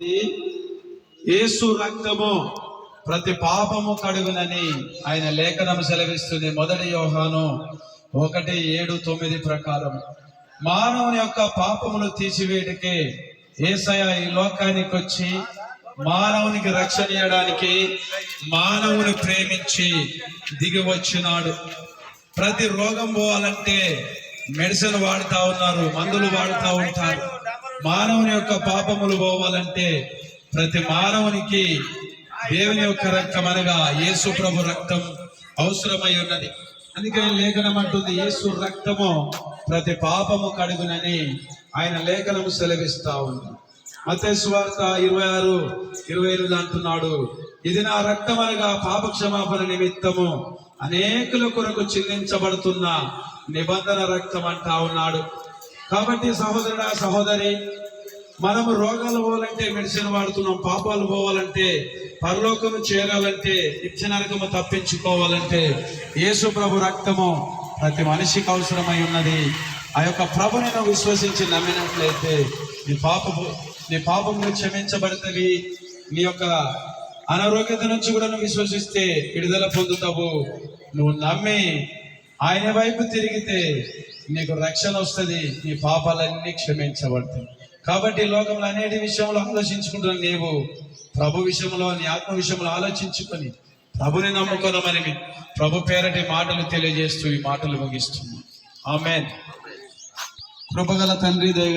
యేసు రక్తము ప్రతి పాపము కడుగునని ఆయన లేఖనం సెలవిస్తుంది. మొదటి యోహాను ఒకటి ఏడు తొమ్మిది ప్రకారం మానవుని యొక్క పాపమును తీసివేటికి ఏసయ ఈ లోకానికి వచ్చి మానవునికి రక్షణ ఇవ్వడానికి మానవుని ప్రేమించి దిగి వచ్చినాడు. ప్రతి రోగం పోవాలంటే మెడిసిన్ వాడుతా ఉన్నారు మందులు వాడుతూ ఉంటారు. మానవుని యొక్క పాపములు పోవాలంటే ప్రతి మానవునికి దేవుని యొక్క రక్తం అనగా యేసు ప్రభు రక్తం అవసరమై ఉన్నది. అందుకని లేఖనం అంటుంది యేసు రక్తము ప్రతి పాపము కడుగునని ఆయన లేఖనము సెలవిస్తా ఉంది. మతేశ్వార్త ఇరవై ఆరు ఇరవై ఎనిమిది అంటున్నాడు ఇది నా రక్తం అనగా పాప క్షమాపణ నిమిత్తము అనేకుల కొరకు చెల్లించబడుతున్న నిబంధన రక్తం అంటా ఉన్నాడు. కాబట్టి సహోదరుడా సహోదరి మనము రోగాలు పోవాలంటే మెడిసిన్ వాడుతున్నాం పాపాలు పోవాలంటే పరలోకము చేరాలంటే నిత్య నరకము తప్పించుకోవాలంటే యేసు ప్రభు రక్తము ప్రతి మనిషికి అవసరమై ఉన్నది. ఆ యొక్క ప్రభుని నువ్వు విశ్వసించి నమ్మినట్లయితే నీ పాపము నీ పాపములు క్షమించబడతవి. నీ యొక్క అనారోగ్యత నుంచి కూడా నువ్వు విశ్వసిస్తే విడుదల పొందుతావు. నువ్వు నమ్మి ఆయన వైపు తిరిగితే నీకు రక్షణ వస్తుంది నీ పాపాలన్నీ క్షమించబడతాయి. కాబట్టి లోకంలో అనేటి విషయంలో ఆలోచించుకుంటున్న నీవు ప్రభు విషయంలో నీ ఆత్మ విషయంలో ఆలోచించుకొని ప్రభుని నమ్ముకున్నామని ప్రభు పేరటి మాటలు తెలియజేస్తూ ఈ మాటలు ముగిస్తున్నాం. ఆమె కృపగల తండ్రి దయ